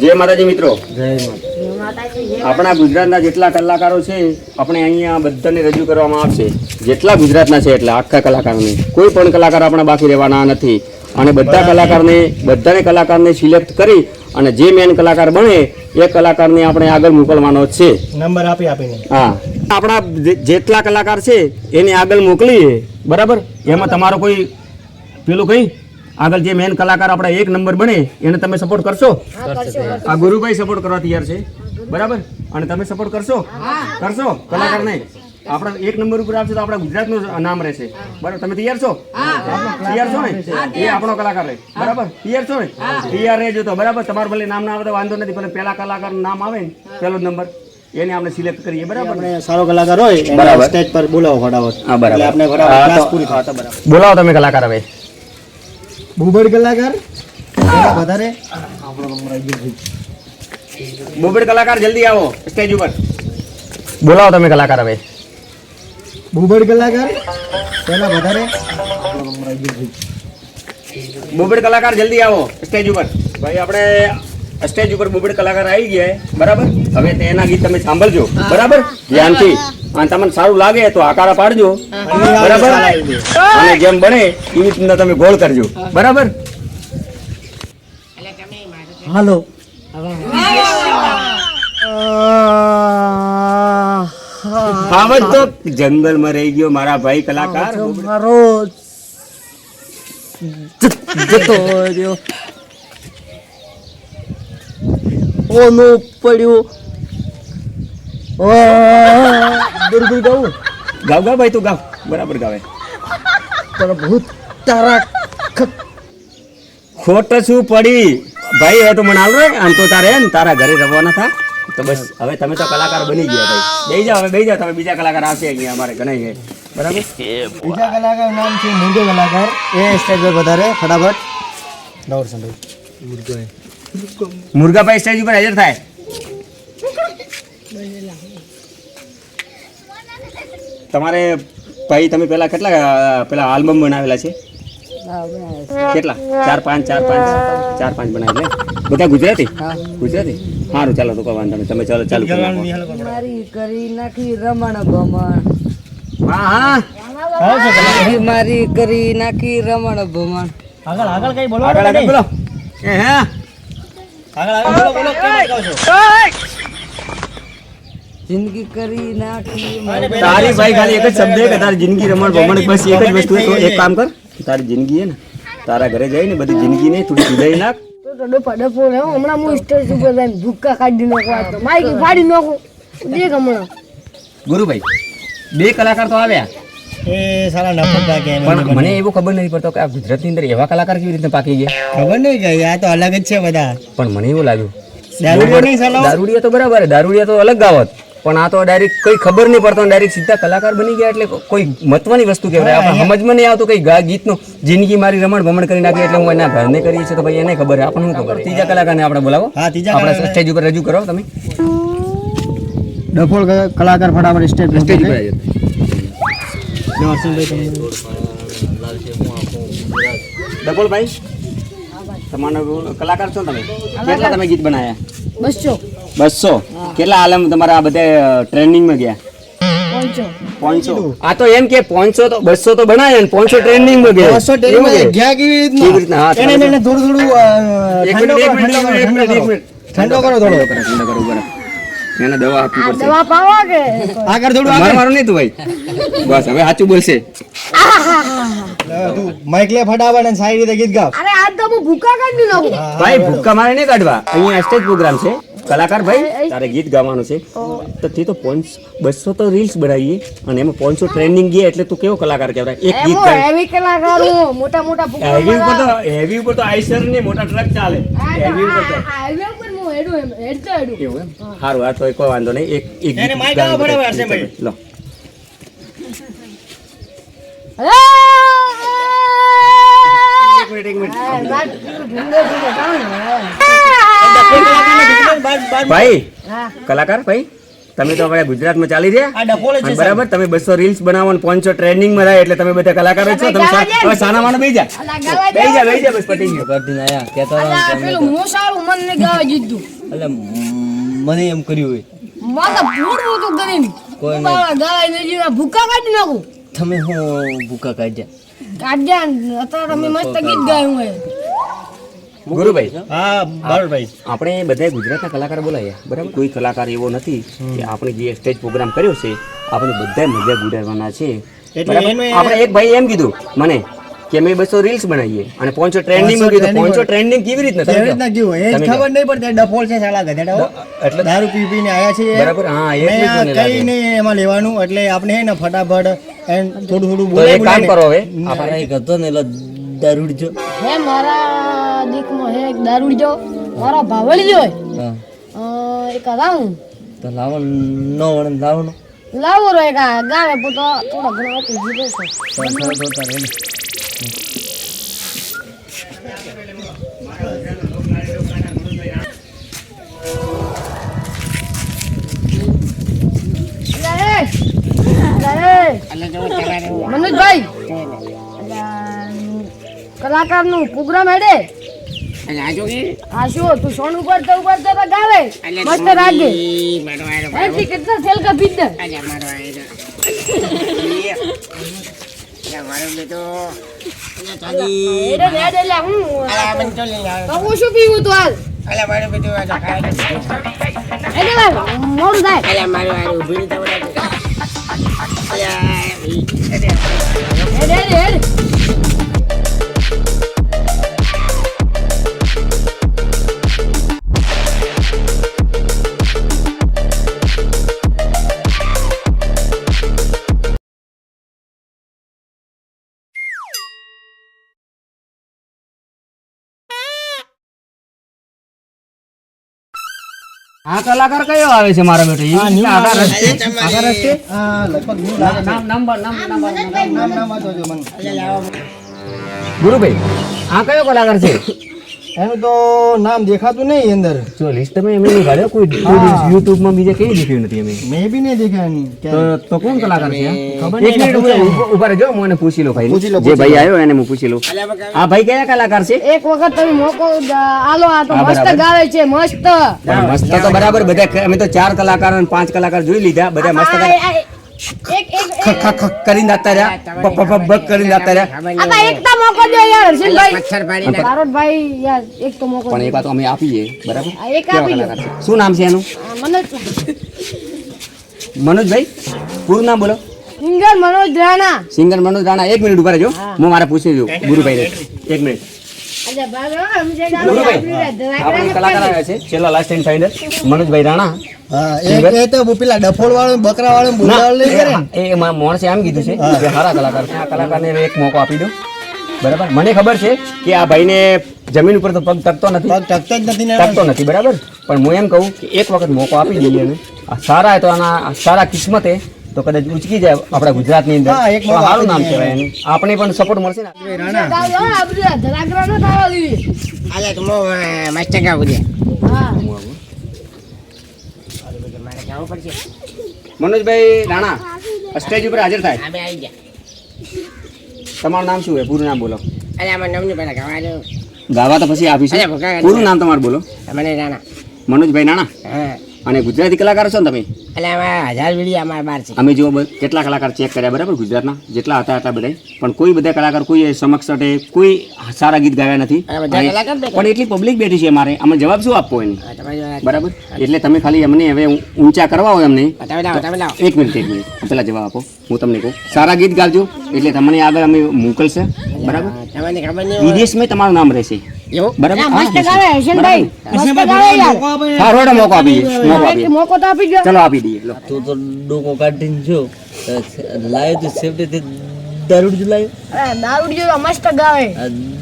જય માતાજી મિત્રો. આપણા ગુજરાતના જેટલા કલાકારો છે આપણે અહીંયા બધાને રજૂ કરવામાં આવશે. જેટલા ગુજરાતના છે એટલા આખા કલાકારોને. કોઈ પણ કલાકાર આપણા બાકી રહેવાના નથી. અને બધા કલાકારને બધાને કલાકારને સિલેક્ટ કરી અને જે મેન કલાકાર બને એ કલાકારને આપણે આગળ મોકલવાનો છે. નંબર આપી આપીને. હા. આપણા જેટલા કલાકાર છે એને આગળ મોકલીએ. બરાબર? એમાં તમારો કોઈ પેલું કઈ? આગળ જે મેન કલાકાર આપણા એક નંબર બને એને તમે સપોર્ટ કરશો? આ ગુરુભાઈ સપોર્ટ કરવા તૈયાર છે. બરાબર? અને તમે સપોર્ટ કરશો? કરશો? કલાકાર નહીં. આપણે એક નંબર ઉપર આવશે તો આપણા ગુજરાતનું નામ રહેશે. બરાબર? તમે તૈયાર છો? તૈયાર છો ને? એ આપણો કલાકાર રહે બરાબર? તૈયાર છો ને? તૈયાર રહેજો તો બરાબર? તમારું ભલે નામ ના આવે તો વાંધો નથી ભલે પેલા કલાકારનું નામ આવે ને પહેલો જ નંબર એને આપણે સિલેક્ટ કરીએ બરાબર સારો કલાકાર હોય બરાબર. સ્ટેજ પર બોલાવો ફટાફટ. હા બરાબર. આપણે બોલાવો તમે કલાકાર હવે. બુબડ કલાકાર? વધારે? બોબડ કલાકાર જલ્દી આવો સ્ટેજ ઉપર. બોલાવો તમે કલાકાર હવે. બુબડ કલાકાર? પેલા વધારે? બોબડ કલાકાર જલ્દી આવો સ્ટેજ ઉપર. ભાઈ આપણે સ્ટેજ ઉપર બુબડ કલાકાર આવી ગયા બરાબર? હવે તેના ગીત તમે સાંભળજો બરાબર? ધ્યાનથી. અને તમને સારું લાગે તો આકારા પાડજો. બરાબર? અને જેમ બને એવી રીતના તમે ગોળ કરજો. બરાબર? હાલો. ખાવત તો જંગલમાં રહી ગયો મારા ભાઈ કલાકાર. મારો જતો રહ્યો. ઓનું પડ્યો દુર્ગુલ ગાવું. ગાવ ગાવ ભાઈ તું ગાવ. બરાબર ગાવે. પ્રભુ તારા ખોટ શું પડી. ભાઈ હવે તો મને હાલ રે. આમ તો તારે ને તારા ઘરે રવાના થા. તો બસ હવે તમે તો કલાકાર બની ગયા ભાઈ. બેહી જાઓ હવે બેહી જાઓ. તમે બીજા કલાકાર આવશે અહીંયા અમારે ઘણા છે બરાબર? બીજા કલાકાર નામ છે મુંડો કલાકાર. એ સ્ટેજ પર વધારે ફટાફટ. નવરસનભાઈ મુર્ગાભાઈ મુર્ગાભાઈ સ્ટેજ ઉપર હાજર થાય. તમારે ભાઈ તમે પેલા કેટલા પેલા આલ્બમ બનાવેલા છે? કેટલા? ચાર પાંચ ચાર પાંચ. ચાર પાંચ. બનાવેલા બધા ગુજરાતી? ગુજરાતી? સારું ચાલો તો વાંધો નહીં. તમે ચાલો ચાલુ કરી મારી કરી નાખી રમણ ભમણ. હા હા. મારી કરી નાખી રમણ ભમણ. આગળ આગળ કઈ બોલો આગળ આગળ બોલો. એ હે? આગળ આગળ બોલો બોલો કેમ છો? જિંદગી કરી નાખી તારી ભાઈ ખાલી એક જ શબ્દ કે તારી જિંદગી રમણ ભમણ બસ એક જ વસ્તુ તો એક કામ કર તારી જિંદગી હે ને તારા ઘરે જઈને બધી જિંદગી ને થોડી સુધારી નાખ. તો ડફા ડફો ને હમણાં હું સ્ટેજ ઉપર જઈને ભૂક્કા કાઢી નાખો આ તો. માઈક ફાડી નાખો. દેખ હમણાં. ગુરુભાઈ બે કલાકાર તો આવ્યા. એ સારા નફરતા કે પણ મને એવું ખબર નથી પડતો કે આ ગુજરાતની અંદર એવા કલાકાર કેવી રીતે પાકી ગયા. ખબર નહીં કે આ તો અલગ જ છે બધા. પણ મને એવું લાગ્યું. દારૂડિયા નહીં સાલા દારૂડિયા તો બરાબર દારૂડિયા તો અલગ ગાવત. પણ આ તો ડાયરેક્ટ કઈ ખબર નહીં પડતો ડાયરેક્ટ સીધા કલાકાર બની ગયા એટલે કોઈ મહત્વની વસ્તુ કહેવાય. આપણે સમજમાં નહીં આવતું કઈ ગા ગીતનું. જિંદગી મારી રમણ ભમણ કરી નાખી એટલે હું એના ઘરને કરી છે તો ભાઈ એને ખબર આપણને શું ખબર? ત્રીજા કલાકારને આપણે બોલાવો. હા ત્રીજા આપણે સ્ટેજ ઉપર રજૂ કરો તમે. ડફોળ કલાકાર ફટાફટ સ્ટેજ પર સ્ટેજ ઉપર આવજો. ડબોલભાઈ તમારો કલાકાર છો તમે? કેટલા તમે ગીત બનાવ્યા બસો બસો. કેટલા આલમ તમારા આ બધા ટ્રેનિંગમાં ગયા? પાંચસો પાંચસો આ તો એમ કે પાંચસો તો બસો તો બનાવ્યા ને પાંચસો ટ્રેનિંગમાં ગયા. બસો એવું ગયા કેવી કેવી રીતના? એને એને થોડું થોડું એક મિનિટ, એક મિનિટ, એક મિનિટ, ઠંડો કરો. થોડો. ઠંડો કરો, ઠંડો કરો, ઊભા રહો. એને દવા આપવી પડશે. દવા પાવા કે? આગળ થોડું આગળ. મારું નહીં તું ભાઈ બસ હવે સાચું બોલશે. તું માઇક લે ફટાફટ અને સારી રીતે ગીત ગાવ. અરે આજ તો હું ભૂક્કા કાઢી નાખું. ભાઈ ભૂક્કા મારે નહીં કાઢવા. અહીંયા સ્ટેજ પ્રોગ્રામ છે. કલાકાર ભાઈ તારે ગીત ગાવાનું છે. તો તે તો પોન્સ બસો તો રીલ્સ બનાવીએ અને એમાં પોન્સો ટ્રેનિંગ ગયા એટલે તું કેવો કલાકાર કહેવાય? એક ગીત ગાય. હેવી કલાકાર હું મોટા મોટા હેવી ઉપર તો હેવી ઉપર તો આઈસર ને મોટા ટ્રક ચાલે. હેવી ઉપર તો હેવી ઉપર હું હેડું એમ હેડતો હેડું. એવું એમ? સારું આ તો કોઈ વાંધો નહીં. એક એક ગીત ગાવાનું આવો બરાબર, બતાવી. લો એક મિનિટ એક મિનિટ. ભાઈ કલાકાર ભાઈ હા. કલાકાર ભાઈ તમે તો અમારા ગુજરાતમાં ચાલી રહ્યા. આ ડફોળ જ અને છે બરાબર તમે બસો રીલ્સ બનાવો પહોંચો ટ્રેનિંગમાં રહ્યા એટલે તમે બધા કલાકાર છો. તમે હવે સાના માનો બેસી જા. બેસી જા બેસી જા બસ પટી ગયો કરતી ના યાર હતા અલા કે અમે પેલું હું સારું મન ને ગાવા જીતું એટલે મને એમ કર્યું હોય. માતા ભૂડવું તો કરીને. કોઈ ના ગાવા ને જીવા ભૂકા કાઢી નાખું. તમે હું ભૂકા કાઢ્યા? કાઢ્યા અત્યારે તમે મસ્ત ગીત ગાયું હોય. ગુરુભાઈ. હા. આપણે બધા ગુજરાતના કલાકાર બોલાયા બરાબર? કોઈ કલાકાર એવો નથી કે આપણે જે સ્ટેજ પ્રોગ્રામ કર્યો છે આપણે બધા મજા ઉડાડવાના છે. આપણે એક ભાઈ એમ કીધું મને કે અમે બસો રીલ્સ બનાવીએ. અને પોંચો ટ્રેન્ડિંગમાં કીધું. પોંચો ટ્રેન્ડિંગ કેવી રીતના? કેવી રીતના કેવું એ. ખબર નહીં પડતી ડફોલ છે સાલા ગધેડા એટલે દારૂ પી પીને આયા છે બરાબર, હા, એ કઈ નહીં એમાં લેવાનું એટલે આપણે હે ને ફટાફટ એમ થોડું થોડું બોલે કામ કરો હવે. આપણે ગધો ને એટલે દારૂડજો? હે મારા દીકમાં હે એક દારૂડજો. મારા ભાવળજો હા. એક લાવું. તો લાવો નો વણ લાવવાનો લાવો રે એક ગાવે પુતો થોડો ઘણો આપી દીધો છે. તો તો તો રે મનોજભાઈ. કલાકારનું પ્રોગ્રામ હેડે. આશુ તું સોન ઉપર તો ઉપર તો ગાવે મસ્ત રાખજે. એથી કેટલા સેલ કા પીત દે મોડું થાય. આ કલાકાર કયો આવે છે મારા બેટો આગળ રસ્તે? છે. રસ્તે? હા, લગભગ new નામ નંબર નંબર નામ નામ નામ વાંચો મને. ગુરુભાઈ આ કયો કલાકાર છે એનું તો નામ દેખાતું નહીં અંદર. જો લિસ્ટ તમે એમ નહીં કાઢ્યો કોઈ યુટ્યુબમાં બીજે કઈ દેખ્યું નથી અમે મે બી નહીં દેખાય તો તો કોણ કલાકાર છે? ખબર એક મિનિટ ઉભા- રહેજો હું એને પૂછી લઉં લો, ભાઈ જે ભાઈ આવ્યો એને હું પૂછી લઉં. આ ભાઈ કયા કલાકાર છે? એક વખત તમે મોકો આલો આ તો મસ્ત ગાવે છે મસ્ત. મસ્ત તો બરાબર બધા અમે તો ચાર કલાકાર અને પાંચ કલાકાર જોઈ લીધા બધા મસ્ત કરીને જાતા રહ્યા. બક કરીને જતા રહ્યા. એક તો મોકો દો યાર હર્ષિલભાઈ બારોટભાઈ યાર એક તો મોકો પણ એક વાત અમે આપીએ બરાબર? એક કેવા આપી દો. કલાકાર છે? શું નામ છે એનું? મનોજ. મનોજભાઈ પૂરું નામ બોલો. સિંગર મનોજ રાણા. સિંગર મનોજ રાણા એક મિનિટ ઊભા રહેજો. હું. મારે પૂછી લઉં ગુરુભાઈ એક મિનિટ. મનોજભાઈ રાણા. હા એ એ તો પેલા ડફોળ વાળો બકરા વાળો બુલાવાળો લઈ કરે ને. એ એમાં માણસે એમ કીધું છે. સારા કલાકાર છે. આ કલાકારને એક મોકો આપી દો બરાબર? મને ખબર છે કે આ ભાઈને જમીન ઉપર તો પગ તકતો નથી. ટકતો નથી તકતો નથી બરાબર? પણ હું એમ કહું કે એક વખત મોકો આપી દઈએ આ સારા તો આના સારા કિસ્મતે તો કદાચ ઉચકી જાય આપણા ગુજરાતની અંદર. એક સારું નામ. કહેવાય એનું. આપણે પણ સપોર્ટ મળશે ને? મનોજભાઈ રાણા સ્ટેજ ઉપર હાજર થાય. તમારું નામ શું છે? પૂરું નામ બોલો. ગાવા તો પછી આપીશું પૂરું નામ તમારું બોલો. મનોજભાઈ રાણા? અને ગુજરાતી કલાકાર છો ને તમે? અમે જો કેટલા કલાકાર ચેક કર્યા બરાબર? ગુજરાતના? જેટલા હતા હતા બધા પણ કોઈ બધા કલાકાર કોઈ સમક્ષ અટે કોઈ સારા ગીત ગાયા નથી. પણ એટલી પબ્લિક બેઠી છે અમારે. અમે જવાબ શું આપવો એને બરાબર? એટલે તમે ખાલી અમને હવે ઊંચા કરવા હોય અમને. એક મિનિટ એક મિનિટ. પેલા જવાબ આપો. હું તમને કહું. સારા ગીત ગાજો એટલે તમને આગળ અમે મોકલશે. બરાબર? વિદેશમાં તમારું નામ રહેશે. મોકો તો આપી દો. ચલો આપી દઈએ તું તો ડોકો કાઢીને જો. લાવ્યો તું સેફટી દારૂડ જ જો મસ્ત ગાવે.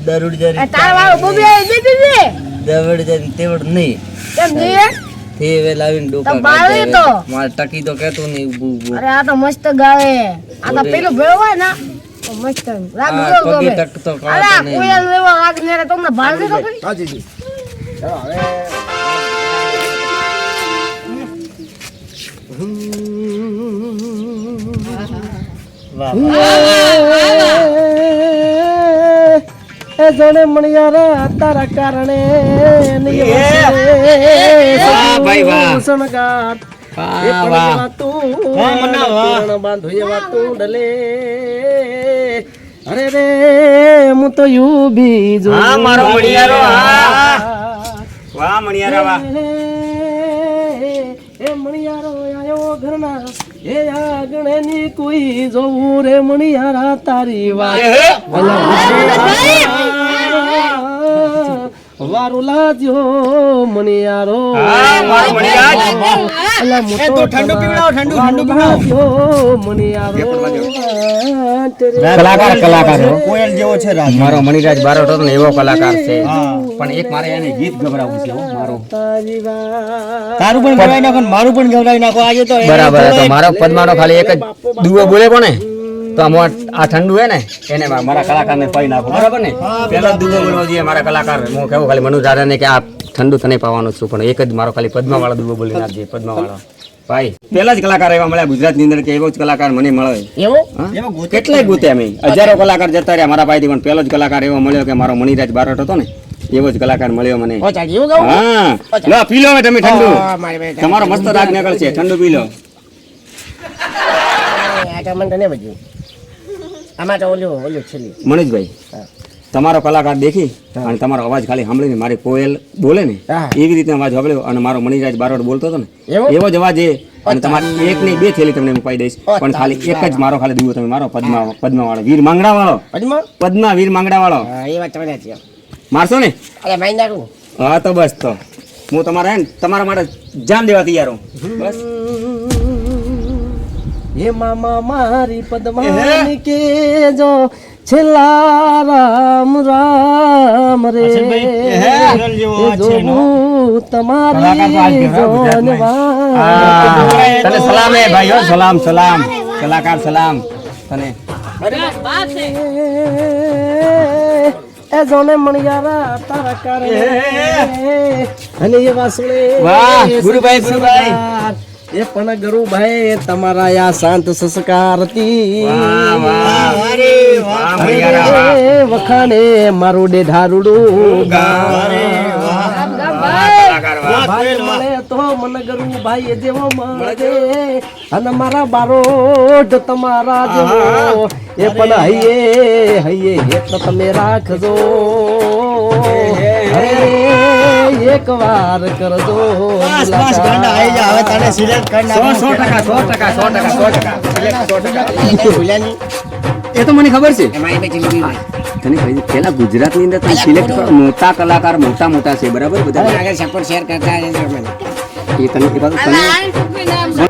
દારૂડ જારી તાર વાળો બોબી આવી દે દે દાવડ જારી તેવડ નહીં. કેમ જોઈએ? તે લાવીને ડોકા કાઢે તો. મારે ટકી તો કહેતો નહીં અરે આ તો મસ્ત ગાવે. આ તો પેલું ભેળો હોય ને મસ્ત. રાગ જો ગમે. તકતો અલા કોયલ લેવો રાગ ને તમને મણિયારા તારા કારણે વાહ ભાઈ વાતું ડલે. અરે રે હું તો યુ બીજો હા, મારો મણિયારો, હા. વાહ મણિયારા વાહ. એ મણિયારો આયો ઘરના. એ આગળની કોઈ જોવું રે મણિયારા તારી વાત. વારું લાજ્યો મણિયારો. હા, મારો મણિયાર. અલા મોટો ઠંડુ પીવડાવો ઠંડુ ઠંડુ પીવડાવો. મણિયારો કલાકાર કલાકાર કોયલ જેવો છે રાજ. મારો મણિરાજ બારોટો ને એવો કલાકાર છે. પણ એક મારે એને ગીત ગભરાવું છે મારો. તારું પણ ગવડાવી નાખો મારું પણ ગવડાવી નાખો. આજે તો બરાબર તો મારો પદ્માનો ખાલી એક જ દુવો બોલે કોને? તો આમાં આ ઠંડુ હે ને એને મારા કલાકારને પાઈ નાખો. બરાબર ને? પેલા દુવો બોલવો જોઈએ મારા કલાકાર. હું કેવું ખાલી મનુ ને કે આ ઠંડુ તને પાવાનું છું પણ એક જ મારો ખાલી પદ્મા દુબો બોલી નાખજે પદ્માવાળો. ભાઈ પેલા જ કલાકાર એવા મળ્યા ગુજરાતની અંદર કે એવો જ કલાકાર મને મળે. એવો? કેટલાય ગોત્યા મેં હજારો કલાકાર જતા રહ્યા મારા ભાઈ પણ પેલો જ કલાકાર એવો મળ્યો કે મારો મણિરાજ બારોટ હતો ને એવો જ કલાકાર મળ્યો મને. હા. પી લો તમે ઠંડુ. તમારો મસ્ત રાગ નીકળશે ઠંડુ. પી લો આ તમારો કલાકાર દેખી અને તમારો અવાજ ખાલી સાંભળીને મારી કોયલ બોલે ને એવી રીતે અવાજ સાંભળ્યો અને મારો મણિરાજ બારોટ બોલતો હતો ને એવો? જ અવાજ એ અને તમારી એક ની બે થેલી તમને મુકાઈ દઈશ. પણ ખાલી એક જ મારો ખાલી દીવો તમે મારો પદ્મા પદ્મા વાળો વીર માંગડા વાળો પદ્મા વીર માંગડા વાળો એ વાત તમને મારશો ને? અરે માઈ નાખું. હા તો બસ તો. હું તમારા તમારા માટે જાન દેવા તૈયાર હું. બસ. હે મામા મારી પદ્માની કે જો છેલ્લા રામ રામ રે. જો હું તમારી. તને સલામ હે ભાઈઓ સલામ સલામ. કલાકાર સલામ. તને. એ જોને મણિયારા તારા કરે અને એ વાસણે વાહ, ગુરુભાઈ, ગુરુભાઈ. એ પણ ગુરુભાઈ તમારા આ શાંત સંસ્કારથી. વખાણે મારું ડેઢારુડું મળે તો મન ગુરુભાઈ જેવો મળે અને મારા બારોટ તમારા જેવો. એ પણ હૈયે હૈયે એક તમે રાખજો. એક વાર કરજો. એ તો મને ખબર છે. તને ભાઈ પેલા ગુજરાતની અંદર તમે સિલેક્ટ મોટા કલાકાર મોટા મોટા છે બરાબર? બધા આગળ સપોર્ટ શેર કરતા રહેજો મને. એ તને એ બાજુ તને